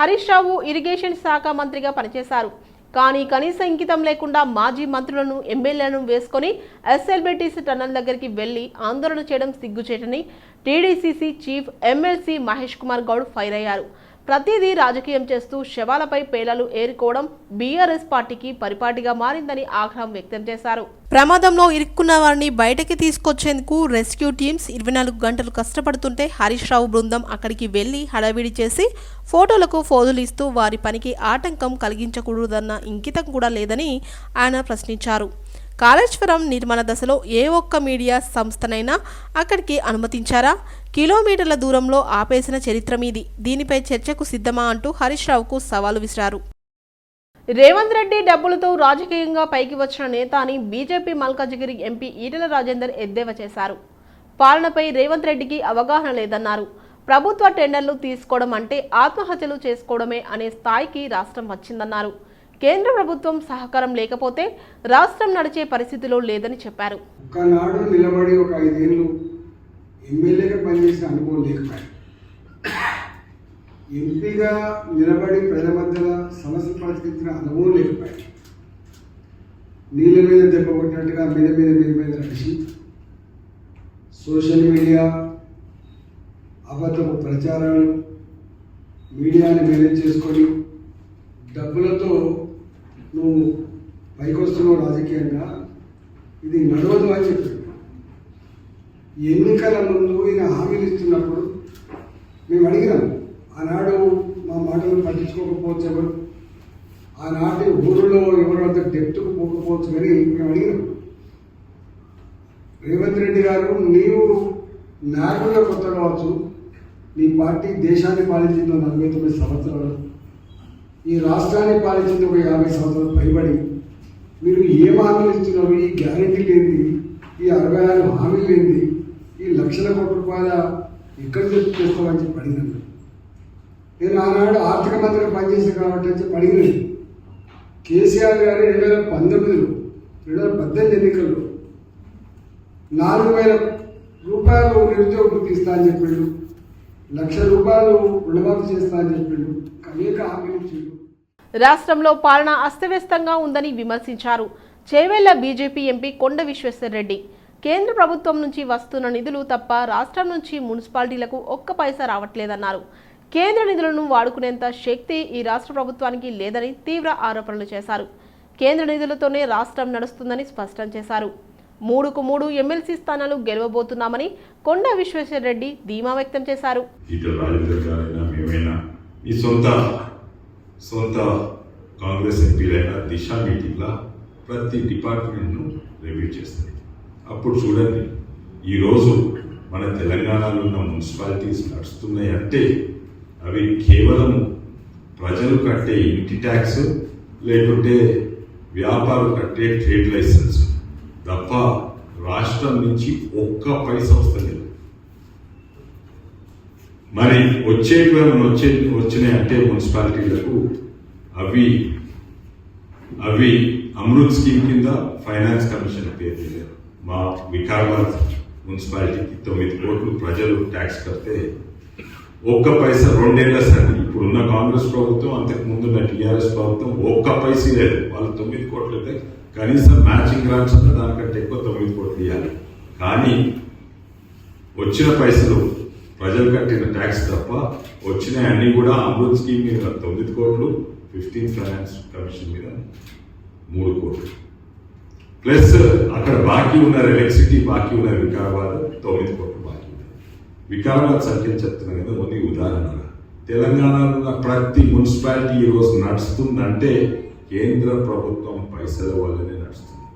Harish Rao irrigation శాఖ మంత్రిగా పనిచేశారు. కానీ కనీస ఇంకితం లేకుండా మాజీ మంత్రులను ఎమ్మెల్యేలను వేసుకొని ఎస్ఎల్బిటిసి టన్నల్ దగ్గరికి వెళ్ళి ఆందోళన చేయడం సిగ్గుచేటని TDCC chief MLC Mahesh Kumar Goud fire అయ్యారు. ప్రతిదీ రాజకీయం చేస్తూ శవాలపై పేలలు ఏరుకోవడం బీఆర్ఎస్ పార్టీకి పరిపాటిగా మారిందని ఆగ్రహం వ్యక్తం చేశారు. ప్రమాదంలో ఇరుక్కున్న వారిని బయటకి తీసుకొచ్చేందుకు రెస్క్యూ టీమ్స్ ఇరవై నాలుగు గంటలు కష్టపడుతుంటే హరీష్ రావు బృందం అక్కడికి వెళ్ళి హడావిడి చేసి ఫోటోలకు ఫోజులు ఇస్తూ వారి పనికి ఆటంకం కలిగించకూడదన్న ఇంకితం కూడా లేదని ఆయన ప్రశ్నించారు. కాళేశ్వరం నిర్మాణ దశలో ఏ ఒక్క మీడియా సంస్థనైనా అక్కడికి అనుమతించారా? కిలోమీటర్ల దూరంలో ఆపేసిన చరిత్ర మీది. దీనిపై చర్చకు సిద్ధమా అంటూ హరీష్ రావుకు సవాలు విసిరారు. రేవంత్ రెడ్డి డబ్బులతో రాజకీయంగా పైకి వచ్చిన నేత అని బీజేపీ మల్కాజిగిరి ఎంపీ ఈటెల రాజేందర్ ఎద్దేవా చేశారు. పాలనపై రేవంత్ రెడ్డికి అవగాహన లేదన్నారు. ప్రభుత్వ టెండర్లు తీసుకోవడం అంటే ఆత్మహత్యలు చేసుకోవడమే అనే స్థాయికి రాష్ట్రం వచ్చిందన్నారు. కేంద్ర ప్రభుత్వం సహకారం లేకపోతే రాష్ట్రం నడిచే పరిస్థితిలో లేదని చెప్పారు. ఒకనాడు నిలబడి ఒక ఐదేళ్ళు ఎమ్మెల్యేగా పనిచేసే అనుభవం లేకపోయాయి ఎంపీగా నిలబడి ప్రజల మధ్యలో సమస్యలు పరిష్కరించిన అనుభవం లేకపోయాయి నీళ్ళ మీద దెబ్బ కొట్టినట్టుగా మీద మీద మీద మీద నడిచి సోషల్ మీడియా అబద్ధపు ప్రచారాలు మీడియాని మేనేజ్ చేసుకొని డబ్బులతో నువ్వు పైకొస్తున్నావు రాజకీయంగా ఇది నడవదు అని చెప్పాడు. ఎన్నికల ముందు ఈయన హామీలు ఇస్తున్నప్పుడు మేము అడిగినాం ఆనాడు మా మాటలు పట్టించుకోకపోవచ్చు ఎవరు? ఆనాటి ఊరిలో ఎవరు అంత డెప్త్కు పోకపోవచ్చు కానీ మేము అడిగినాం. రేవంత్ రెడ్డి గారు నీవు నాయకుడిగా కొత్త కావచ్చు. నీ పార్టీ దేశాన్ని పాలించిందో నలభై తొమ్మిది సంవత్సరాలు. ఈ రాష్ట్రాన్ని పాలించింది ఒక యాభై సంవత్సరాలు పైబడి మీరు ఏం హామీలు ఇస్తున్నారు ఈ గ్యారెంటీ లేనిది ఈ అరవై ఆరు హామీలు లేనిది ఈ లక్షల కోట్ల రూపాయల ఎక్కడ చెప్పి చేస్తామని చెప్పి అడిగినాను నేను ఆనాడు ఆర్థిక మంత్రిగా పనిచేసాను కాబట్టి అని చెప్పి అడిగినాను కేసీఆర్ గారు రెండు వేల పంతొమ్మిదిలో రెండు వేల పద్దెనిమిది ఎన్నికల్లో నాలుగు వేల రూపాయలు నిరుద్యోగ తీస్తా అని చెప్పిండు. లక్ష రూపాయలు రుణమాఫీ చేస్తానని చెప్పిండు. అనేక హామీలు రాష్ట్రంలో పాలన అస్తవ్యస్తంగా ఉందని విమర్శించారు. చేవెళ్ళ బీజేపీ ఎంపీ కొండ విశ్వేశ్వరరెడ్డి కేంద్ర ప్రభుత్వం నుంచి వస్తున్న నిధులు తప్ప రాష్ట్రం నుంచి మున్సిపాలిటీలకు ఒక్క పైసా రావట్లేదన్నారు. కేంద్ర నిధులను వాడుకునేంత శక్తి ఈ రాష్ట్ర ప్రభుత్వానికి లేదని తీవ్ర ఆరోపణలు చేశారు. కేంద్ర నిధులతోనే రాష్ట్రం నడుస్తుందని స్పష్టం చేశారు. మూడుకు మూడు ఎమ్మెల్సీ స్థానాలు గెలవబోతున్నామని కొండ విశ్వేశ్వరరెడ్డి ధీమా వ్యక్తం చేశారు. ఈ సొంత సొంత కాంగ్రెస్ ఎంపీలైనా దిశ మీటింగ్లా ప్రతి డిపార్ట్మెంట్ను రివ్యూ చేస్తుంది అప్పుడు చూడండి ఈరోజు మన తెలంగాణలో ఉన్న మున్సిపాలిటీస్ నడుస్తున్నాయి అంటే అవి కేవలం ప్రజలు కట్టే ఇంటి ట్యాక్స్ లేకుంటే వ్యాపారులు కట్టే ట్రేడ్ లైసెన్స్. తప్ప రాష్ట్రం నుంచి ఒక్క పైసా వస్తలేదు. మరి వచ్చే వచ్చే వచ్చినాయి అంటే మున్సిపాలిటీలకు అవి అవి అమృత్ స్కీమ్ కింద ఫైనాన్స్ కమిషన్ పేరు మా వికారాబాద్ మున్సిపాలిటీకి తొమ్మిది కోట్లు ప్రజలు ట్యాక్స్ కడితే ఒక్క పైసా రెండేళ్ళ సరి ఇప్పుడున్న కాంగ్రెస్ ప్రభుత్వం అంతకు ముందున్న టీఆర్ఎస్ ప్రభుత్వం ఒక్క పైసా లేదు. వాళ్ళు తొమ్మిది కోట్లు అయితే కనీసం మ్యాచింగ్ గ్రాంట్స్ ఉన్న దానికంటే ఎక్కువ తొమ్మిది కోట్లు ఇవ్వాలి. కానీ వచ్చిన పైసలు ప్రజలు కట్టిన ట్యాక్స్ తప్ప వచ్చిన అన్ని కూడా అమృత్ స్కీమ్ మీద తొమ్మిది కోట్లు ఫిఫ్టీన్ ఫైనాన్స్ కమిషన్ మీద మూడు కోట్లు. ప్లస్ అక్కడ బాకీ ఉన్నారు ఎలక్ట్రిసిటీ బాకీ ఉన్నారు వికారాబాద్ తొమ్మిది కోట్లు బాకీ ఉన్నారు వికారాబాద్ సంఖ్య చెప్తున్నా కదా ఓన్లీ ఉదాహరణ. తెలంగాణలో ప్రతి మున్సిపాలిటీ ఈరోజు నడుస్తుందంటే కేంద్ర ప్రభుత్వం పైసల వల్లనే నడుస్తుంది.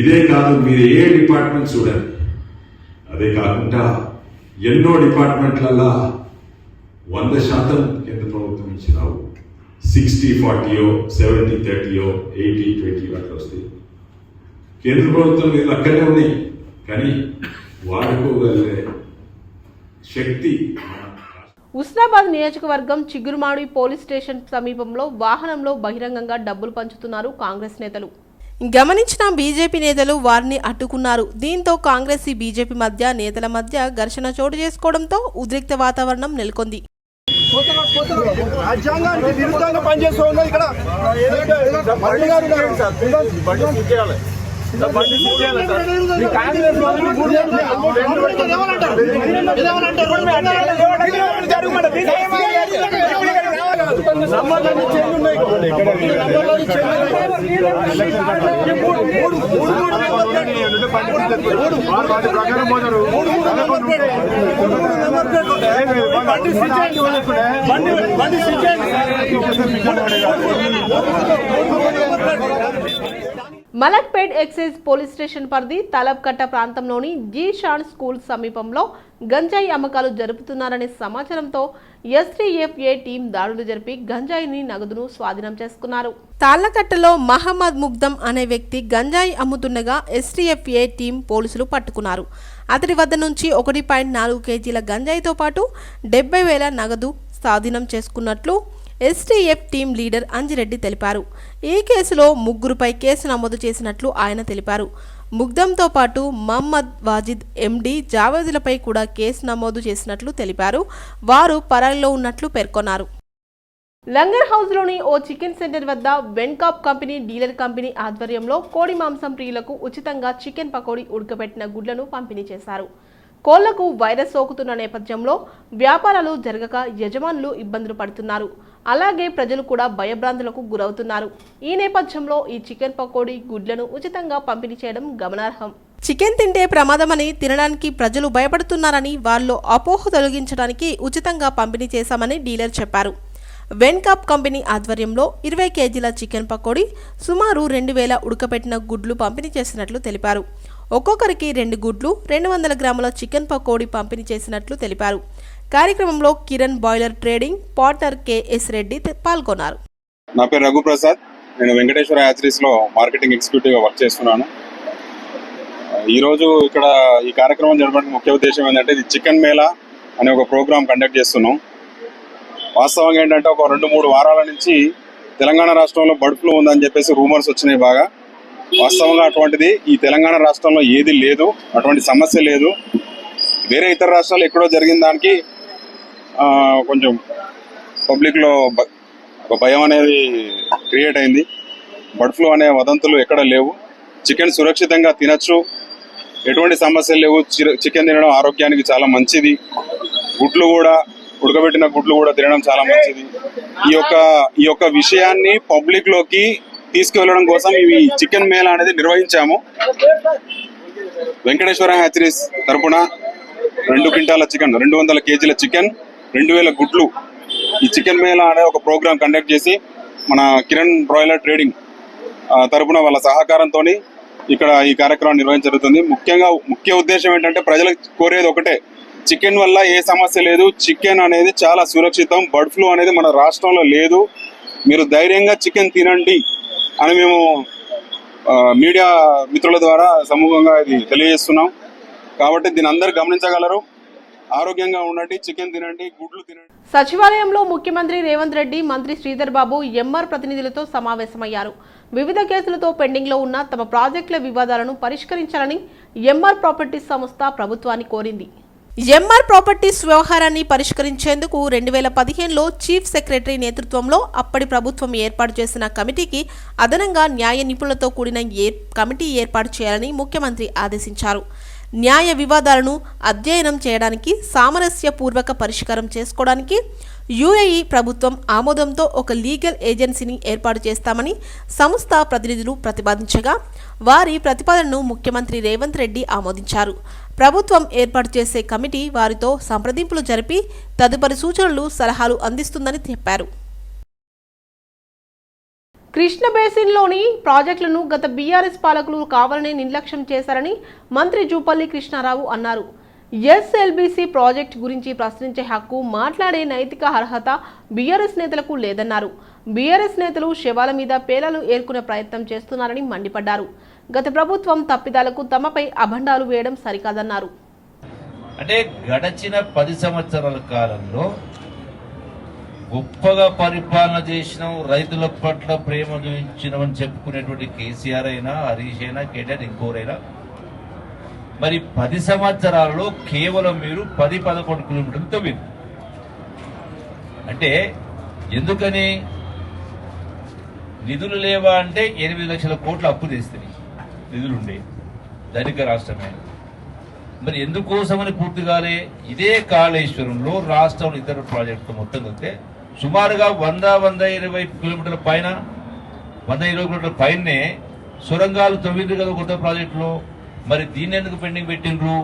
ఇదే కాదు మీరు ఏ డిపార్ట్మెంట్ చూడండి అదే కాకుండా ఎన్నో డిపార్ట్మెంట్లలో వంద శాతం కేంద్ర ప్రభుత్వం ఇచ్చి రావు. సిక్స్టీ ఫార్టీయో సెవెంటీ థర్టీయో ఎయిటీ ట్వంటీ అట్లా వస్తాయి. కేంద్ర ప్రభుత్వం మీరు అక్కడే ఉన్నాయి. కానీ వాడుకోగలిగే శక్తి ఉస్నాబాద్ నియోజకవర్గం చిగురుమాడి పోలీస్ స్టేషన్ సమీపంలో వాహనంలో బహిరంగంగా డబ్బులు పంచుతున్నారు కాంగ్రెస్ నేతలు గమనించిన బీజేపీ నేతలు వారిని అడ్డుకున్నారు దీంతో కాంగ్రెస్ బీజేపీ మధ్య నేతల మధ్య ఘర్షణ చోటు చేసుకోవడంతో ఉద్రిక్త వాతావరణం నెలకొంది రాజ్యాంగానికి విరుద్ధంగా పనిచేస్తూ ఇక్కడ బండి గారు ఉన్నారు సార్. బండి సీజ్ చేయాలి. సార్, బండి సీజ్ చేయాలి సార్. ఈ కాంగ్రెస్ వాళ్ళు మూడు నెలలు రెండు పెట్టుకొని ఏమనంటారు? ఇది జరుగుమంటారు. దీన్ని ఏమనాలి? నంబర్లన్నీ చేంజ్ ఉన్నాయి. నంబర్లన్నీ చేంజ్ ఉన్నాయి. ఈ మూడు- మూడు- మూడు- మూడు నెంబర్లు బండి సీజ్ చేయండి. బండి బండి సీజ్ చేయండి. మలక్పేట్ ఎక్సైజ్ పోలీస్ స్టేషన్ పరిధి తలబ్కట్ట ప్రాంతంలోని జీషాన్ స్కూల్ సమీపంలో గంజాయి అమ్మకాలు జరుపుతున్నారనే సమాచారంతో ఎస్టీఎఫ్ఏ టీం దాడులు జరిపి గంజాయిని నగదును స్వాధీనం చేసుకున్నారు. తాళ్ళకట్టలో మహమ్మద్ ముగ్దం అనే వ్యక్తి గంజాయి అమ్ముతుండగా ఎస్టీఎఫ్ఏ టీం పోలీసులు పట్టుకున్నారు. అతడి వద్ద నుంచి ఒకటి పాయింట్ నాలుగు కేజీల గంజాయితో పాటు డెబ్బై వేల నగదు స్వాధీనం చేసుకున్నట్లు ఎస్టీఎఫ్ టీం లీడర్ అంజిరెడ్డి తెలిపారు. ఈ కేసులో ముగ్గురుపై కేసు నమోదు చేసినట్లు ఆయన తెలిపారు. ముగ్ధంతో పాటు మహమ్మద్ వాజిద్ ఎండీ జావేదులపై కూడా కేసు నమోదు చేసినట్లు తెలిపారు. వారు పరారీలో ఉన్నట్లు పేర్కొన్నారు. లంగర్ హౌస్లోని ఓ చికెన్ సెంటర్ వద్ద వెన్కాప్ కంపెనీ డీలర్ కంపెనీ ఆధ్వర్యంలో కోడి మాంసం ప్రియులకు ఉచితంగా చికెన్ పకోడీ ఉడకబెట్టిన గుడ్లను పంపిణీ చేశారు. కోళ్ళకు వైరస్ సోకుతున్న నేపథ్యంలో వ్యాపారాలు జరగక యజమానులు ఇబ్బందులు పడుతున్నారు. అలాగే ప్రజలు కూడా భయభ్రాంతులకు గురవుతున్నారు. ఈ నేపథ్యంలో ఈ చికెన్ పకోడీ గుడ్లను ఉచితంగా పంపిణీ చేయడం గమనార్హం. చికెన్ తింటే ప్రమాదమని తినడానికి ప్రజలు భయపడుతున్నారని వాళ్ళు అపోహ తొలగించడానికి ఉచితంగా పంపిణీ చేశామని డీలర్ చెప్పారు. వెన్కాప్ కంపెనీ ఆధ్వర్యంలో ఇరవై కేజీల చికెన్ పకోడీ సుమారు రెండు వేల ఉడకబెట్టిన గుడ్లు పంపిణీ చేసినట్లు తెలిపారు. ఒక్కొక్కరికి రెండు గుడ్లు రెండు వందల గ్రాముల చికెన్ పకోడీ పంపిణీ చేసినట్లు తెలిపారు. కార్యక్రమంలో Kiran boiler trading partner KS Reddy పాల్గొన్నారు. నా పేరు రఘుప్రసాద్ నేను వెంకటేశ్వర యాచరీస్లో మార్కెటింగ్ ఎగ్జిక్యూటివ్గా వర్క్ చేస్తున్నాను. ఈరోజు ఇక్కడ ఈ కార్యక్రమం జరపడానికి ముఖ్య ఉద్దేశం ఏంటంటే ఇది చికెన్ మేళా అనే ఒక ప్రోగ్రామ్ కండక్ట్ చేస్తున్నాం. వాస్తవంగా ఏంటంటే ఒక రెండు మూడు వారాల నుంచి తెలంగాణ రాష్ట్రంలో బర్డ్ ఫ్లూ ఉందని చెప్పేసి రూమర్స్ వచ్చినాయి బాగా. వాస్తవంగా అటువంటిది ఈ తెలంగాణ రాష్ట్రంలో ఏది లేదు అటువంటి సమస్య లేదు. వేరే ఇతర రాష్ట్రాలు ఎక్కడో జరిగిన దానికి కొంచెం పబ్లిక్లో ఒక భయం అనేది క్రియేట్ అయింది. బర్డ్ ఫ్లూ అనే వదంతులు ఎక్కడ లేవు. చికెన్ సురక్షితంగా తినచ్చు. ఎటువంటి సమస్యలు లేవు. చికెన్ తినడం ఆరోగ్యానికి చాలా మంచిది. గుడ్లు కూడా ఉడకబెట్టిన గుడ్లు కూడా తినడం చాలా మంచిది. ఈ యొక్క ఈ యొక్క విషయాన్ని పబ్లిక్లోకి తీసుకువెళ్ళడం కోసం ఈ చికెన్ మేళ అనేది నిర్వహించాము. వెంకటేశ్వర హ్యాచరీస్ తరపున రెండు క్వింటాల చికెన్ రెండు వందల కేజీల చికెన్ రెండు వేల గుడ్లు. ఈ చికెన్ మేళ అనే ఒక ప్రోగ్రామ్ కండక్ట్ చేసి మన కిరణ్ బ్రాయిలర్ ట్రేడింగ్ తరపున వాళ్ళ సహకారంతో ఇక్కడ ఈ కార్యక్రమం నిర్వహించ జరుగుతుంది. ముఖ్యంగా ముఖ్య ఉద్దేశం ఏంటంటే ప్రజలకు కోరేది ఒకటే చికెన్ వల్ల ఏ సమస్య లేదు చికెన్ అనేది చాలా సురక్షితం బర్డ్ ఫ్లూ అనేది మన రాష్ట్రంలో లేదు. మీరు ధైర్యంగా చికెన్ తినండి. అని మేము మీడియా మిత్రుల ద్వారా సమూహంగా ఇది తెలియజేస్తున్నాం. కాబట్టి దీని అందరు గమనించగలరు. ఆరోగ్యంగా ఉండండి చికెన్ తినండి గుడ్లు తినండి. సచివాలయంలో ముఖ్యమంత్రి రేవంత్ రెడ్డి మంత్రి శ్రీధర్ బాబు ఎంఆర్ ప్రతినిధులతో సమావేశమయ్యారు. వివిధ కేసులతో పెండింగ్లో ఉన్న తమ ప్రాజెక్టుల వివాదాలను పరిష్కరించాలని ఎంఆర్ ప్రాపర్టీస్ సంస్థ ప్రభుత్వాన్ని కోరింది. ఎంఆర్ ప్రాపర్టీస్ వ్యవహారాన్ని పరిష్కరించేందుకు రెండు వేల పదిహేనులో చీఫ్ సెక్రటరీ నేతృత్వంలో అప్పటి ప్రభుత్వం ఏర్పాటు చేసిన కమిటీకి అదనంగా న్యాయ నిపుణులతో కూడిన ఏ కమిటీ ఏర్పాటు చేయాలని ముఖ్యమంత్రి ఆదేశించారు. న్యాయ వివాదాలను అధ్యయనం చేయడానికి సామరస్యపూర్వక పరిష్కారం చేసుకోవడానికి యుఏఈ ప్రభుత్వం ఆమోదంతో ఒక లీగల్ ఏజెన్సీని ఏర్పాటు చేస్తామని సంస్థ ప్రతినిధులు ప్రతిపాదించగా వారి ప్రతిపాదనను ముఖ్యమంత్రి రేవంత్ రెడ్డి ఆమోదించారు. ప్రభుత్వం ఏర్పాటు చేసే కమిటీ వారితో సంప్రదింపులు జరిపి తదుపరి సూచనలు సలహాలు అందిస్తుందని చెప్పారు కృష్ణ బేసిన్లోని ప్రాజెక్టులను గత బీఆర్ఎస్ పాలకులు కావాలని నిర్లక్ష్యం చేశారని మంత్రి జూపల్లి కృష్ణారావు అన్నారు. ఎస్ఎల్బీసీ ప్రాజెక్ట్ గురించి ప్రశ్నించే హక్కు మాట్లాడే నైతిక అర్హత బీఆర్ఎస్ నేతలకు లేదన్నారు. బీఆర్ఎస్ నేతలు శవాల మీద పేలాలు ఏర్కునే ప్రయత్నం చేస్తున్నారని మండిపడ్డారు. గత ప్రభుత్వం తప్పిదాలకు తమపై అభండాలు వేయడం సరికాదన్నారు. అంటే గడచిన పది సంవత్సరాల కాలంలో గొప్పగా పరిపాలన చేసిన రైతుల పట్ల ప్రేమ చూపించినమని చెప్పుకునేటువంటి కేసీఆర్ అయినా హరీష్ అయినా కేటీఆర్ ఇంకోరైనా మరి పది సంవత్సరాలలో కేవలం మీరు పది పదకొండు కిలోమీటర్లు తవ్వింది అంటే ఎందుకని? నిధులు లేవా అంటే ఎనిమిది లక్షల కోట్లు అప్పు తెస్తుంది. నిధులుండే ధనిక రాష్ట్రమే. మరి ఎందుకోసమని పూర్తి కాలే ఇదే కాళేశ్వరంలో రాష్ట్రంలో ఇతర ప్రాజెక్టు మొత్తం కలిపితే సుమారుగా వంద వంద ఇరవై కిలోమీటర్ల పైన వంద ఇరవై కిలోమీటర్ల పైనే సొరంగాలు తొమ్మిది కదా కొత్త ప్రాజెక్టులో. మరి దీన్ని ఎందుకు పెండింగ్ పెట్టిండ్రు?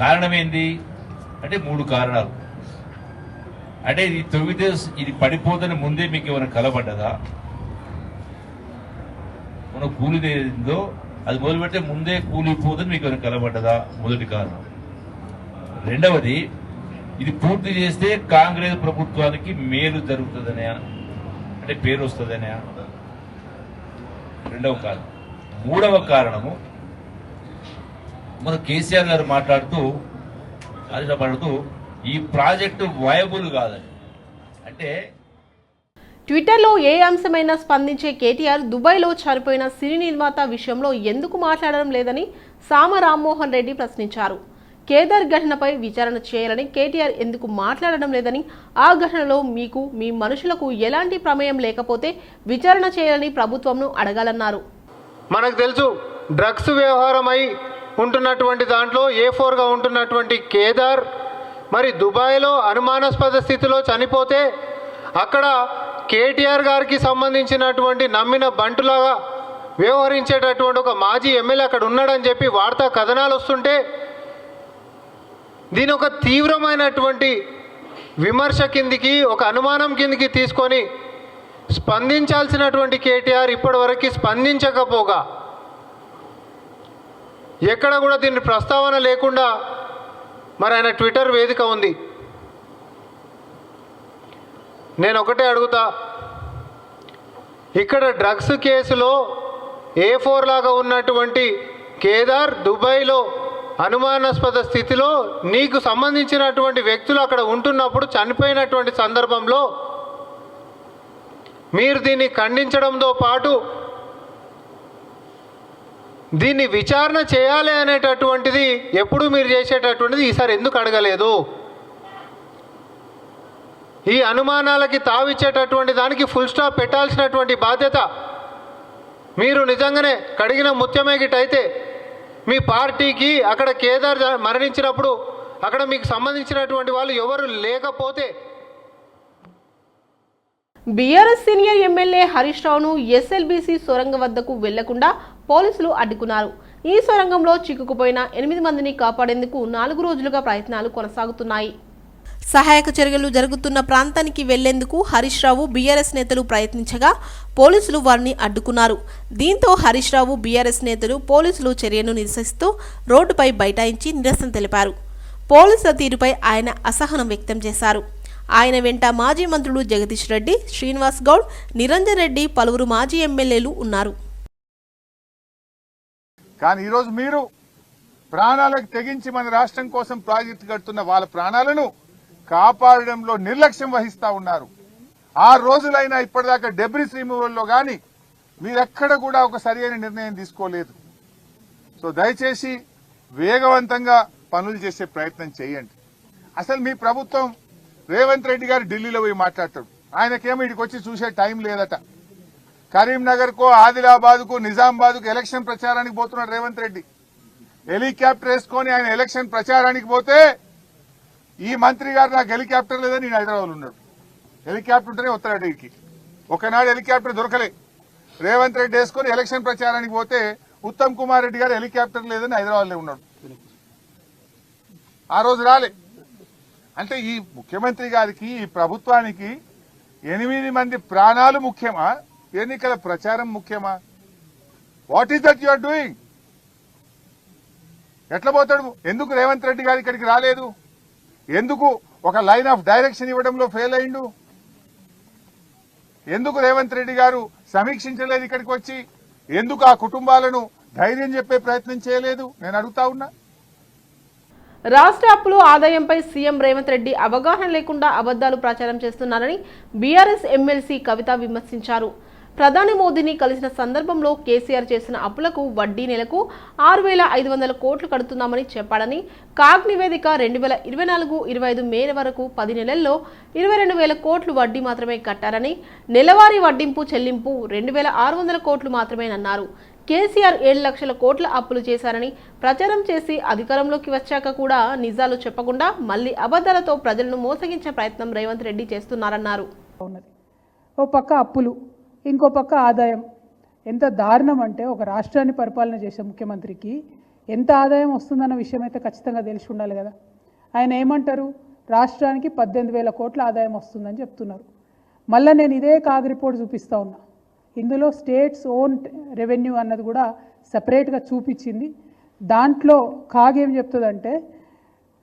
కారణం అంటే మూడు కారణాలు. అంటే ఇది తొమ్మిది ఇది పడిపోదని ముందే మీకు ఏమైనా కలబడ్డదా? మనం కూలిదేదో అది మొదలుపెట్టే ముందే కూలిపోదని మీకు ఏమైనా కలబడ్డదా మొదటి కారణం. రెండవది ఇది పూర్తి చేస్తే కాంగ్రెస్ ప్రభుత్వానికి మేలు జరుగుతుందనే అంటే పేరు వస్తుందనే. రెండవ కారణం. మూడవ కారణము మన కేసీఆర్ గారు మాట్లాడుతూ మాట్లాడుతూ ఈ ప్రాజెక్టు వయబుల్ కాదని. అంటే ట్విట్టర్లో ఏ అంశమైనా స్పందించే కేటీఆర్ దుబాయ్లో చనిపోయిన సినీ నిర్మాత విషయంలో ఎందుకు మాట్లాడడం లేదని సామ రామ్మోహన్ రెడ్డి ప్రశ్నించారు. కేదార్ ఘటనపై విచారణ చేయాలని కేటీఆర్ ఎందుకు మాట్లాడడం లేదని ఆ ఘటనలో మీకు మీ మనుషులకు ఎలాంటి ప్రమేయం లేకపోతే విచారణ చేయాలని ప్రభుత్వంను అడగాలన్నారు. మనకు తెలుసు డ్రగ్స్ వ్యవహారమై ఉంటున్నటువంటి దాంట్లో ఏ ఫోర్గా ఉంటున్నటువంటి కేదార్ మరి దుబాయ్లో అనుమానాస్పద స్థితిలో చనిపోతే అక్కడ కేటీఆర్ గారికి సంబంధించినటువంటి నమ్మిన బంటులాగా వ్యవహరించేటటువంటి ఒక మాజీ ఎమ్మెల్యే అక్కడ ఉన్నాడని చెప్పి వార్తా కథనాలు వస్తుంటే దీని ఒక తీవ్రమైనటువంటి విమర్శ కిందికి ఒక అనుమానం కిందికి తీసుకొని స్పందించాల్సినటువంటి కేటీఆర్ ఇప్పటివరకు స్పందించకపోగా ఎక్కడ కూడా దీని ప్రస్తావన లేకుండా మరి ఆయన ట్విట్టర్ వేదిక ఉంది. నేను ఒకటే అడుగుతా. ఇక్కడ డ్రగ్స్ కేసులో ఏ ఫోర్ లాగా ఉన్నటువంటి కేదార్ దుబాయ్లో అనుమానాస్పద స్థితిలో నీకు సంబంధించినటువంటి వ్యక్తులు అక్కడ ఉంటున్నప్పుడు చనిపోయినటువంటి సందర్భంలో మీరు దీన్ని ఖండించడంతో పాటు దీన్ని విచారణ చేయాలి అనేటటువంటిది ఎప్పుడు మీరు చేసేటటువంటిది ఈసారి ఎందుకు అడగలేదు? ఈ అనుమానాలకి తావిచ్చేటటువంటి దానికి ఫుల్ స్టాప్ పెట్టాల్సినటువంటి బాధ్యత మీరు నిజంగానే కడిగిన ముత్యమే మీ పార్టీకి అక్కడ కేదార్ మరణించినప్పుడు అక్కడ మీకు సంబంధించినటువంటి వాళ్ళు ఎవరు లేకపోతే బీఆర్ఎస్ సీనియర్ ఎమ్మెల్యే హరీష్ రావును ఎస్ఎల్బీసీ సొరంగం వద్దకు వెళ్ళకుండా పోలీసులు అడ్డుకున్నారు. ఈ సొరంగంలో చిక్కుకుపోయిన ఎనిమిది మందిని కాపాడేందుకు నాలుగు రోజులుగా ప్రయత్నాలు కొనసాగుతున్నాయి. సహాయక చర్యలు జరుగుతున్న ప్రాంతానికి వెళ్ళేందుకు హరీష్ రావు బీఆర్ఎస్ నేతలు ప్రయత్నించగా పోలీసులు వారిని అడ్డుకున్నారు. దీంతో హరీష్ రావు బీఆర్ఎస్ నేతలు పోలీసులు చర్యను నిరసిస్తూ రోడ్డుపై బైఠాయించి నిరసన తెలిపారు. పోలీసుల తీరుపై ఆయన అసహనం వ్యక్తం చేశారు. ఆయన వెంట మాజీ మంత్రులు జగదీష్ రెడ్డి శ్రీనివాస్ గౌడ్ నిరంజన్ రెడ్డి పలువురు మాజీ ఎమ్మెల్యేలు ఉన్నారు. కానీ ఈరోజు మీరు ప్రాణాలకు తెగించి మన రాష్ట్రం కోసం ప్రాజెక్టు కడుతున్న వాళ్ళ ప్రాణాలను కాపాడడంలో నిర్లక్ష్యం వహిస్తా ఉన్నారు. ఆ రోజులైనా ఇప్పటిదాకా డెబ్రిస్ రిమూవల్లో కానీ మీరెక్కడ కూడా ఒక సరియైన నిర్ణయం తీసుకోలేదు. సో దయచేసి వేగవంతంగా పనులు చేసే ప్రయత్నం చేయండి. అసలు మీ ప్రభుత్వం రేవంత్ రెడ్డి గారు ఢిల్లీలో పోయి మాట్లాడతాడు. ఆయనకేమో ఇక్కడికి వచ్చి చూసే టైం లేదట. కరీంనగర్ ఆదిలాబాద్కు ఆదిలాబాద్కు నిజామాబాద్కు ఎలక్షన్ ప్రచారానికి పోతున్నాడు రేవంత్ రెడ్డి. హెలికాప్టర్ వేసుకొని ఆయన ఎలక్షన్ ప్రచారానికి పోతే ఈ మంత్రి గారు నాకు హెలికాప్టర్ లేదని నేను హైదరాబాద్ ఉన్నాడు. హెలికాప్టర్ ఉంటేనే వస్తాడు ఇక్కడికి ఒకనాడు హెలికాప్టర్ దొరకలే. రేవంత్ రెడ్డి వేసుకొని ఎలక్షన్ ప్రచారానికి పోతే ఉత్తమ్ కుమార్ రెడ్డి గారు హెలికాప్టర్ లేదని హైదరాబాద్లో ఉన్నాడు. ఆ రోజు రాలే. అంటే ఈ ముఖ్యమంత్రి గారికి ఈ ప్రభుత్వానికి ఎనిమిది మంది ప్రాణాలు ముఖ్యమా? ఎన్నికల ప్రచారం ముఖ్యమా? What is that you are doing ఎట్లా పోతాడు? ఎందుకు రేవంత్ రెడ్డి గారు ఇక్కడికి రాలేదు? ఎందుకు ఒక లైన్ ఆఫ్ డైరెక్షన్ ఇవ్వడంలో ఫెయిల్ అయిండు? ఎందుకు రేవంత్ రెడ్డి గారు సమీక్షించలేదు ఇక్కడికి వచ్చి? ఎందుకు ఆ కుటుంబాలను ధైర్యం చెప్పే ప్రయత్నం చేయలేదు? నేను అడుగుతా ఉన్నా. రాష్ట్ర అప్పులు ఆదాయంపై సీఎం రేవంత్ రెడ్డి అవగాహన లేకుండా అబద్దాలు ప్రచారం చేస్తున్నారని బీఆర్ఎస్ ఎమ్మెల్సీ కవిత విమర్శించారు. ప్రధాని మోదీని కలిసిన సందర్భంలో కేసీఆర్ చేసిన అప్పులకు వడ్డీ నెలకు ఆరు వేల ఐదు వందల కోట్లు కడుతున్నామని చెప్పాడని కాగ్ నివేదిక రెండు వేల ఇరవై నాలుగు ఇరవై ఐదు మే వరకు పది నెలల్లో ఇరవై రెండు వేల కోట్లు వడ్డీ మాత్రమే కట్టారని నెలవారీ వడ్డింపు చెల్లింపు రెండు వేల ఆరు వందల కోట్లు మాత్రమేనన్నారు కేసీఆర్ ఏడు లక్షల కోట్ల అప్పులు చేశారని ప్రచారం చేసి అధికారంలోకి వచ్చాక కూడా నిజాలు చెప్పకుండా మళ్ళీ అబద్ధాలతో ప్రజలను మోసగించే ప్రయత్నం రేవంత్ రెడ్డి చేస్తున్నారన్నారు. ఓ పక్క అప్పులు ఇంకో పక్క ఆదాయం. ఎంత దారుణం అంటే ఒక రాష్ట్రాన్ని పరిపాలన చేసే ముఖ్యమంత్రికి ఎంత ఆదాయం వస్తుందన్న విషయం అయితే ఖచ్చితంగా తెలిసి ఉండాలి కదా. ఆయన ఏమంటారు? రాష్ట్రానికి పద్దెనిమిది వేల కోట్ల ఆదాయం వస్తుందని చెప్తున్నారు. మళ్ళీ నేను ఇదే కాగ్ రిపోర్ట్ చూపిస్తా ఉన్నా. ఇందులో స్టేట్స్ ఓన్ రెవెన్యూ అన్నది కూడా సపరేట్గా చూపించింది. దాంట్లో కాగ్ ఏం చెప్తుందంటే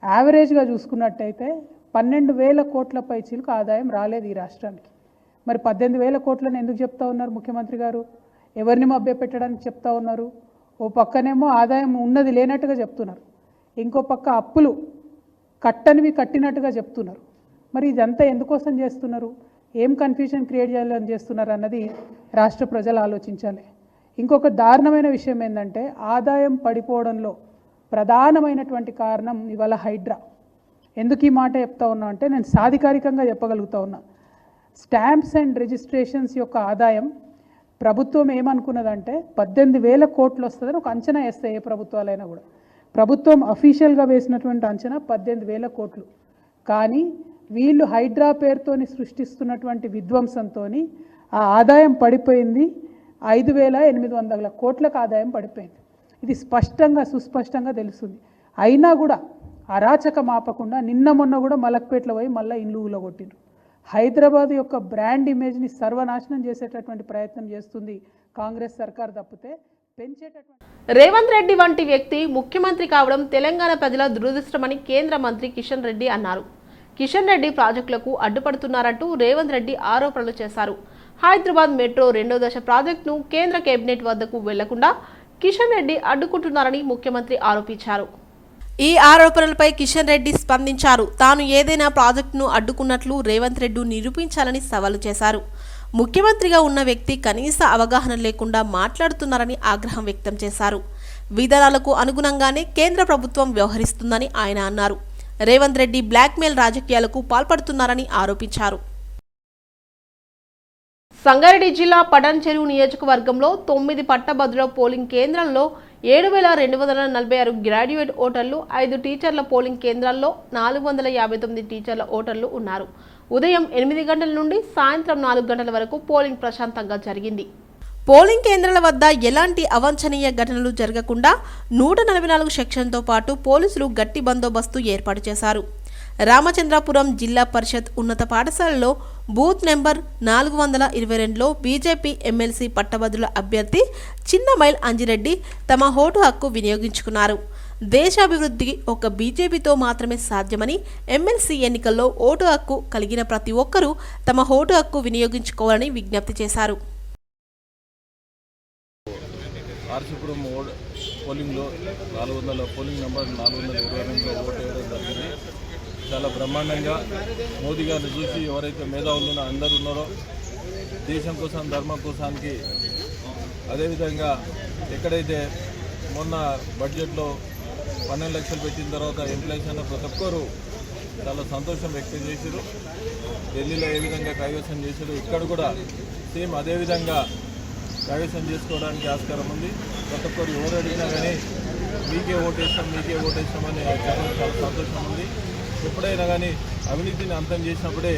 యావరేజ్గా చూసుకున్నట్టయితే పన్నెండు వేల కోట్ల పైచీలకు ఆదాయం రాలేదు ఈ రాష్ట్రానికి. మరి పద్దెనిమిది వేల కోట్లను ఎందుకు చెప్తా ఉన్నారు ముఖ్యమంత్రి గారు? ఎవరిని మభ్యపెట్టడానికి చెప్తా ఉన్నారు? ఓ పక్కనేమో ఆదాయం ఉన్నది లేనట్టుగా చెప్తున్నారు. ఇంకో పక్క అప్పులు కట్టనివి కట్టినట్టుగా చెప్తున్నారు. మరి ఇదంతా ఎందుకోసం చేస్తున్నారు? ఏం కన్ఫ్యూజన్ క్రియేట్ చేయాలని చేస్తున్నారు అన్నది రాష్ట్ర ప్రజలు ఆలోచించాలి. ఇంకొక దారుణమైన విషయం ఏంటంటే ఆదాయం పడిపోవడంలో ప్రధానమైనటువంటి కారణం ఇవాళ హైడ్రా. ఎందుకు ఈ మాట చెప్తా ఉన్నా అంటే నేను సాధికారికంగా చెప్పగలుగుతా ఉన్నా. స్టాంప్స్ అండ్ రిజిస్ట్రేషన్స్ యొక్క ఆదాయం ప్రభుత్వం ఏమనుకున్నదంటే పద్దెనిమిది వేల కోట్లు వస్తుందని ఒక అంచనా వేస్తాయి ఏ ప్రభుత్వాలైనా కూడా. ప్రభుత్వం అఫీషియల్గా వేసినటువంటి అంచనా పద్దెనిమిది వేల కోట్లు. కానీ వీళ్ళు హైడ్రా పేరుతోని సృష్టిస్తున్నటువంటి విధ్వంసంతో ఆ ఆదాయం పడిపోయింది. ఐదు వేల ఎనిమిది వందల కోట్లకు ఆదాయం పడిపోయింది. ఇది స్పష్టంగా సుస్పష్టంగా తెలుస్తుంది. అయినా కూడా అరాచక మాపకుండా నిన్న మొన్న కూడా మలక్పేటలో పోయి మళ్ళీ ఇండ్లు కొట్టిండ్రు హైదరాబాద్ యొక్క బ్రాండ్ ఇమేజ్ని సర్వనాశనం చేసేటటువంటి ప్రయత్నం చేస్తుంది కాంగ్రెస్ సర్కార్ తప్పితే పెంచేటటువంటి రేవంత్ రెడ్డి వంటి వ్యక్తి ముఖ్యమంత్రి కావడం తెలంగాణ ప్రజల దురదృష్టమని కేంద్ర మంత్రి కిషన్ రెడ్డి అన్నారు. కిషన్ రెడ్డి ప్రాజెక్టులకు అడ్డుపడుతున్నారంటూ రేవంత్ రెడ్డి ఆరోపణలు చేశారు. హైదరాబాద్ మెట్రో రెండో దశ ప్రాజెక్టును కేంద్ర కేబినెట్ వద్దకు వెళ్ళకుండా కిషన్ రెడ్డి అడ్డుకుంటున్నారని ముఖ్యమంత్రి ఆరోపించారు. ఈ ఆరోపణలపై కిషన్ రెడ్డి స్పందించారు. తాను ఏదైనా ప్రాజెక్టును అడ్డుకున్నట్లు రేవంత్ రెడ్డి నిరూపించాలని సవాలు చేశారు. ముఖ్యమంత్రిగా ఉన్న వ్యక్తి కనీస అవగాహన లేకుండా మాట్లాడుతున్నారని ఆగ్రహం వ్యక్తం చేశారు. విధానాలకు అనుగుణంగానే కేంద్ర ప్రభుత్వం వ్యవహరిస్తుందని ఆయన అన్నారు. రేవంత్ రెడ్డి బ్లాక్మెయిల్ రాజకీయాలకు పాల్పడుతున్నారని ఆరోపించారు. సంగారెడ్డి జిల్లా పడన్ చెరువు నియోజకవర్గంలో తొమ్మిది పట్టభద్రుల పోలింగ్ కేంద్రాల్లో ఏడు వేల రెండు వందల నలభై ఆరు గ్రాడ్యుయేట్ ఓటర్లు ఐదు టీచర్ల పోలింగ్ కేంద్రాల్లో నాలుగు వందల యాభై తొమ్మిది టీచర్ల ఓటర్లు ఉన్నారు. ఉదయం ఎనిమిది గంటల నుండి సాయంత్రం నాలుగు గంటల వరకు పోలింగ్ ప్రశాంతంగా జరిగింది. పోలింగ్ కేంద్రాల వద్ద ఎలాంటి అవాంఛనీయ ఘటనలు జరగకుండా నూట నలభై నాలుగు సెక్షన్తో పాటు పోలీసులు గట్టి బందోబస్తు ఏర్పాటు చేశారు. రామచంద్రాపురం జిల్లా పరిషత్ ఉన్నత పాఠశాలలో బూత్ నెంబర్ నాలుగు వందల ఇరవై రెండులో బీజేపీ ఎమ్మెల్సీ పట్టభద్రుల అభ్యర్థి చిన్నమైల్ అంజిరెడ్డి తమ ఓటు హక్కు వినియోగించుకున్నారు. దేశాభివృద్ధి ఒక బీజేపీతో మాత్రమే సాధ్యమని ఎమ్మెల్సీ ఎన్నికల్లో ఓటు హక్కు కలిగిన ప్రతి ఒక్కరూ తమ ఓటు హక్కు వినియోగించుకోవాలని విజ్ఞప్తి చేశారు. ఆర్సీపురం పోలింగ్లో నాలుగు వందల పోలింగ్ నెంబర్ నాలుగు వందల ఇరవై రెండులో ఓటు చాలా బ్రహ్మాండంగా మోదీ గారిని చూసి ఎవరైతే మేధావులు అందరూ ఉన్నారో దేశం కోసం ధర్మం కోసానికి అదేవిధంగా ఎక్కడైతే మొన్న బడ్జెట్లో పన్నెండు లక్షలు పెట్టిన తర్వాత ఇన్ఫ్లేషన్ ప్రతి ఒక్కరు చాలా సంతోషం వ్యక్తం చేశారు. ఢిల్లీలో ఏ విధంగా కైవసం చేశారు ఇక్కడ కూడా సేమ్ అదేవిధంగా కైవసం చేసుకోవడానికి ఆస్కారం ఉంది. ప్రతి ఒక్కరు ఎవరు అడిగినా కానీ మీకే ఓటేస్తాం మీకే ఓటేస్తామని చాలా సంతోషం ఉంది. ఎప్పుడైనా కానీ అవినీతిని అంతం చేసినప్పుడే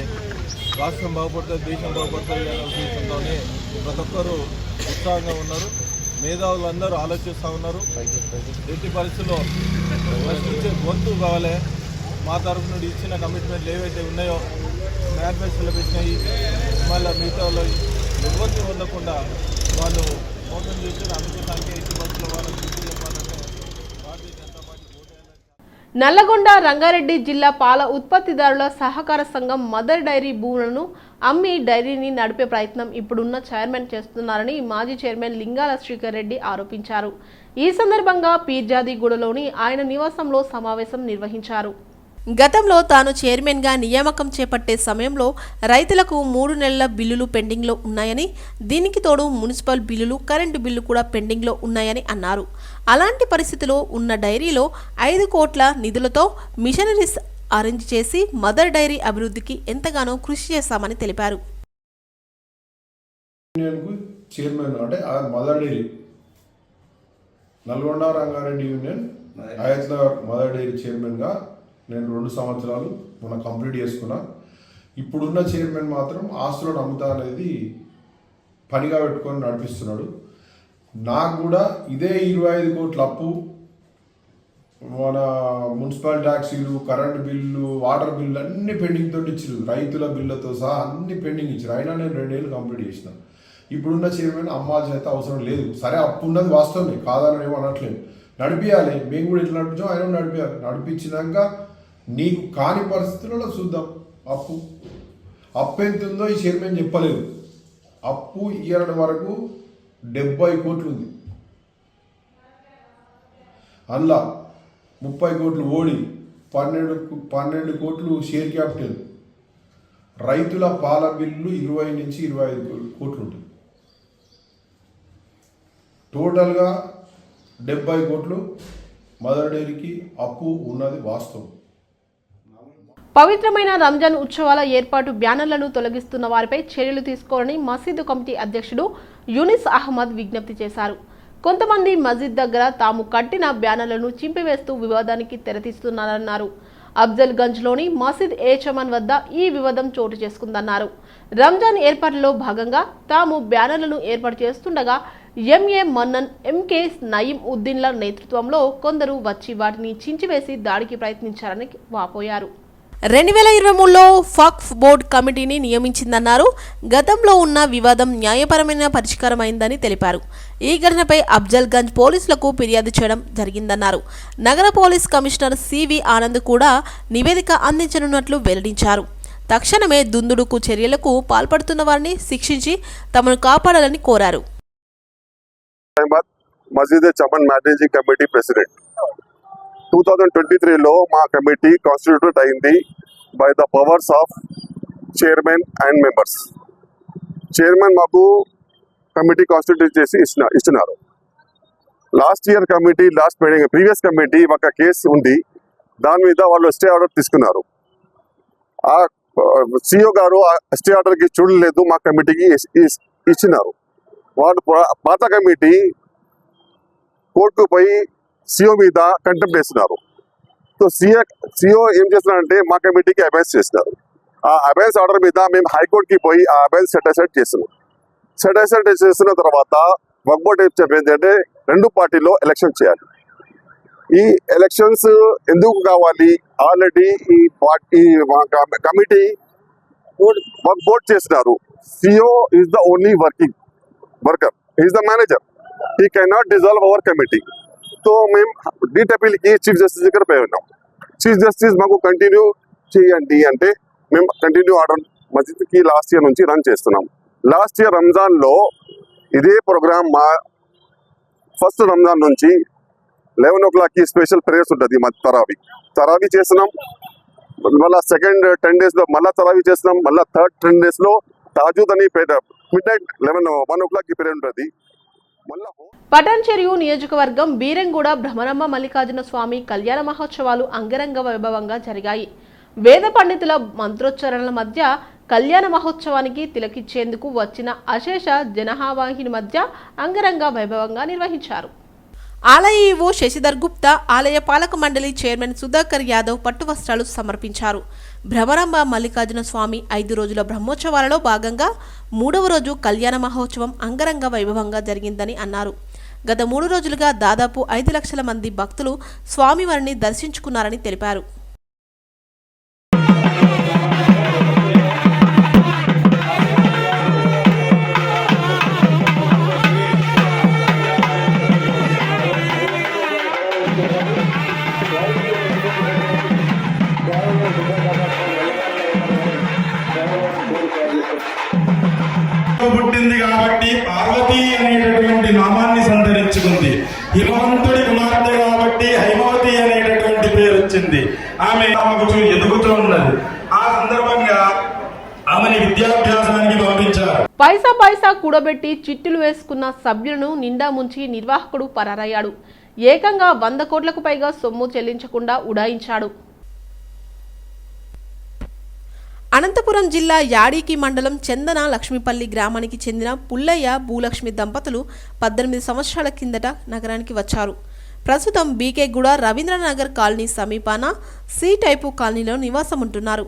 రాష్ట్రం బాగుపడుతుంది దేశం బాగుపడుతుంది అనే ఉద్దేశంతోనే ప్రతి ఒక్కరు ఉత్సాహంగా ఉన్నారు. మేధావులు అందరూ ఆలోచిస్తూ ఉన్నారు. ఎట్టి పరిస్థితుల్లో ప్రశ్నించే గొంతు కావాలి. మా తరఫు నుండి ఇచ్చిన కమిట్మెంట్లు ఏవైతే ఉన్నాయో మేనిఫెస్టోలో పెట్టినాయి మళ్ళీ మిగతా వాళ్ళు ఎవరిని ఉండకుండా వాళ్ళు మోసం చేసి అందుకోసానికి ఎట్టి నల్లగొండ రంగారెడ్డి జిల్లా పాల ఉత్పత్తిదారుల సహకార సంఘం మదర్ డైరీ భూములను అమ్మి డైరీని నడిపే ప్రయత్నం ఇప్పుడున్న చైర్మన్ చేస్తున్నారని మాజీ చైర్మన్ లింగాల శ్రీకర్ రెడ్డి ఆరోపించారు. ఈ సందర్భంగా పీర్జాదిగూడలోని ఆయన నివాసంలో సమావేశం నిర్వహించారు. గతంలో తాను చైర్మన్గా నియామకం చేపట్టే సమయంలో రైతులకు మూడు నెలల బిల్లులు పెండింగ్లో ఉన్నాయని దీనికి తోడు మున్సిపల్ బిల్లులు కరెంటు బిల్లు కూడా పెండింగ్లో ఉన్నాయని అన్నారు. అలాంటి పరిస్థితిలో ఉన్న డైరీలో ఐదు కోట్ల నిధులతో మిషనరీస్ అరేంజ్ చేసి మదర్ డైరీ అభివృద్ధికి ఎంతగానో కృషి చేస్తామని తెలిపారు. చైర్మన్ అంటే ఆ mother dairy. Nalgonda Rangareddy union ఆయత్ల mother dairy చైర్మన్గా నేను రెండు సంవత్సరాలు మొన్న కంప్లీట్ చేసుకున్నా. ఇప్పుడున్న చైర్మన్ మాత్రం ఆస్తులను అమ్ముతా అనేది పనిగా పెట్టుకొని నడిపిస్తున్నాడు. నాకు కూడా ఇదే ఇరవై ఐదు కోట్ల అప్పు. మన మున్సిపల్ ట్యాక్సీలు కరెంట్ బిల్లు వాటర్ బిల్లు అన్ని పెండింగ్ తోటి ఇచ్చారు రైతుల బిల్లుతో సహా అన్ని పెండింగ్ ఇచ్చారు అయినా నేను రెండేళ్ళు కంప్లీట్ చేసిన. ఇప్పుడున్న చైర్మన్ అమ్మాల్సిన అయితే అవసరం లేదు. సరే అప్పు ఉన్నది వాస్తవమే. కాదని ఏమో అనట్లేదు. నడిపియాలి. మేము కూడా ఎట్లా నడిపించాం ఆయన నడిపారు నడిపించినాక నీకు కాని పరిస్థితులలో చూద్దాం. అప్పు. అప్పు ఎంత ఉందో ఈ చైర్మన్ చెప్పలేదు. అప్పు ఇయ్యడం వరకు డెబ్బై కోట్లు ఉంది. అందులో ముప్పై కోట్లు ఓడి పన్నెండు పన్నెండు కోట్లు షేర్ క్యాపిటల్. రైతుల పాల బిల్లు ఇరవై నుంచి ఇరవై ఐదు కోట్లు ఉంటుంది టోటల్గా డెబ్బై కోట్లు మదర్ డైరీకి అప్పు ఉన్నది వాస్తవం. పవిత్రమైన రంజాన్ ఉత్సవాల ఏర్పాటు బ్యానర్లను తొలగిస్తున్న వారిపై చర్యలు తీసుకోవాలని మసీదు కమిటీ అధ్యక్షుడు యునిస్ అహ్మద్ విజ్ఞప్తి చేశారు. కొంతమంది మస్జిద్ దగ్గర తాము కట్టిన బ్యానర్లను చింపివేస్తూ వివాదానికి తెరతీస్తున్నారన్నారు. అఫ్జల్ గంజ్లోని మసీద్ ఏ చమన్ వద్ద ఈ వివాదం చోటు చేసుకుందన్నారు. రంజాన్ ఏర్పాట్లలో భాగంగా తాము బ్యానర్లను ఏర్పాటు చేస్తుండగా ఎంఏ మన్నన్ ఎంకే నయీం ఉద్దీన్ల నేతృత్వంలో కొందరు వచ్చి వాటిని చించివేసి దాడికి ప్రయత్నించారని వాపోయారు. రెండు వేల ఇరవై మూడులో ఫక్ఫ్ బోర్డ్ కమిటీని నియమించిందన్నారు. గతంలో ఉన్న వివాదం న్యాయపరమైన పరిష్కారం అయిందని తెలిపారు. ఈ ఘటనపై అఫ్జల్గంజ్ పోలీసులకు ఫిర్యాదు చేయడం జరిగిందన్నారు. నగర పోలీస్ కమిషనర్ సివి ఆనంద్ కూడా నివేదిక అందించనున్నట్లు వెల్లడించారు. తక్షణమే దుందుడుకు చర్యలకు పాల్పడుతున్న వారిని శిక్షించి తమను కాపాడాలని కోరారు. Masjid Chaman managing committee president. Two thousand twenty త్రీలో మా కమిటీ కాన్స్టిట్యూటెడ్ అయింది by the powers of chairman and members chairman మాకు కమిటీ కాన్స్టిట్యూట్ చేసి ఇచ్చిన ఇచ్చినారు. Last year committee last meeting previous committee ఒక కేసు ఉంది. దాని మీద వాళ్ళు స్టే ఆర్డర్ తీసుకున్నారు. ఆ సిఓ గారు ఆ స్టే ఆర్డర్కి చూడలేదు మా కమిటీకి ఇచ్చినారు. వాళ్ళు పాత కమిటీ కోర్టుకు పోయి సిఓ మీద కంటెంప్ట్ వేసినారు సో సిఏ సిఓ ఏం చేస్తున్నారంటే మా కమిటీకి అబైన్స్ చేసినారు ఆ అబైన్స్ ఆర్డర్ మీద మేము హైకోర్టుకి పోయి ఆ అబైన్స్ సెటిసైడ్ చేస్తున్నాం. సెటిసైడ్ చేసిన తర్వాత వక్బోర్డ్ ఏం చెప్పింది అంటే రెండు పార్టీలో ఎలక్షన్ చేయాలి. ఈ ఎలక్షన్స్ ఎందుకు కావాలి? ఆల్రెడీ ఈ పార్టీ కమిటీ వర్క్ బోర్డ్ చేసినారు CO is the only working worker is the manager he cannot dissolve our committee so మేము డీట్ చీఫ్ జస్టిస్ దగ్గర పోయి ఉన్నాం. చీఫ్ జస్టిస్ మాకు కంటిన్యూ చేయండి అంటే మేము కంటిన్యూ ఆర్డర్ మస్జిద్కి లాస్ట్ ఇయర్ నుంచి రన్ చేస్తున్నాం. లాస్ట్ ఇయర్ రంజాన్లో ఇదే ప్రోగ్రామ్ మా ఫస్ట్ రంజాన్ నుంచి లెవెన్ ఓ క్లాక్కి స్పెషల్ ప్రేయర్స్ ఉంటుంది మా తరావి తరావి చేస్తున్నాం. మళ్ళీ సెకండ్ టెన్ డేస్లో మళ్ళీ తరావి చేస్తున్నాం. మళ్ళీ థర్డ్ టెన్ డేస్లో తాజూద్ అని మిడ్ నైట్ లెవెన్ వన్ ఓ క్లాక్కి ప్రేయర్ ఉంటుంది. మళ్ళీ చెరువు నియోజకవర్గం బీరంగూడ భ్రమరమ్మ మల్లికార్జున స్వామి కళ్యాణ మహోత్సవాలు అంగరంగ వైభవంగా జరిగాయి. వేద పండితుల మంత్రోచ్చరణల మధ్య కళ్యాణ మహోత్సవానికి తిలకిచ్చేందుకు వచ్చిన అశేష జనహావాహిని మధ్య అంగరంగ వైభవంగా నిర్వహించారు. ఆలయ ఈవో శశిధర్ గుప్తా ఆలయ పాలక మండలి చైర్మన్ సుధాకర్ యాదవ్ పట్టు వస్త్రాలు సమర్పించారు. భ్రమరాంబ మల్లికార్జున స్వామి ఐదు రోజుల బ్రహ్మోత్సవాలలో భాగంగా మూడవ రోజు కళ్యాణ మహోత్సవం అంగరంగ వైభవంగా జరిగిందని అన్నారు. గత మూడు రోజులుగా దాదాపు ఐదు లక్షల మంది భక్తులు స్వామివారిని దర్శించుకున్నారని తెలిపారు. ఆమె ఆమెకు ఎదుగుతూ ఉన్నది ఆ సందర్భంగా ఆమెని విద్యాభ్యాసానికి పంపించారు. పైసా పైసా కూడబెట్టి చిట్టులు వేసుకున్న సభ్యులను నిండా ముంచి నిర్వాహకుడు పరారయ్యాడు. ఏకంగా వంద కోట్లకు పైగా సొమ్ము చెల్లించకుండా ఉడాయించాడు. అనంతపురం జిల్లా యాడికి మండలం చందన లక్ష్మీపల్లి గ్రామానికి చెందిన పుల్లయ్య భూలక్ష్మి దంపతులు పద్దెనిమిది సంవత్సరాల కిందట నగరానికి వచ్చారు. ప్రస్తుతం బీకేగూడ రవీంద్రనగర్ కాలనీ సమీపాన సి టైపు కాలనీలో నివాసం ఉంటున్నారు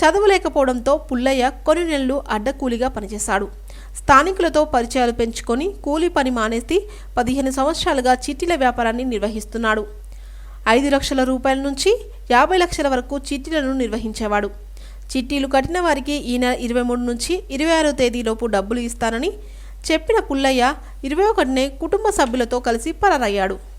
చదవలేకపోవడంతో పుల్లయ్య కొన్ని నెలలు అడ్డకూలిగా పనిచేశాడు. స్థానికులతో పరిచయాలు పెంచుకొని కూలీ పని మానేసి పదిహేను సంవత్సరాలుగా చిట్టీల వ్యాపారాన్ని నిర్వహిస్తున్నాడు. ఐదు లక్షల రూపాయల నుంచి యాభై లక్షల వరకు చిట్టీలను నిర్వహించేవాడు. చిట్టీలు కట్టిన వారికి ఈ నెల ఇరవై మూడు నుంచి ఇరవై ఆరో తేదీలోపు డబ్బులు ఇస్తానని చెప్పిన పుల్లయ్య ఇరవై ఒకటినే కుటుంబ సభ్యులతో కలిసి పరారయ్యాడు.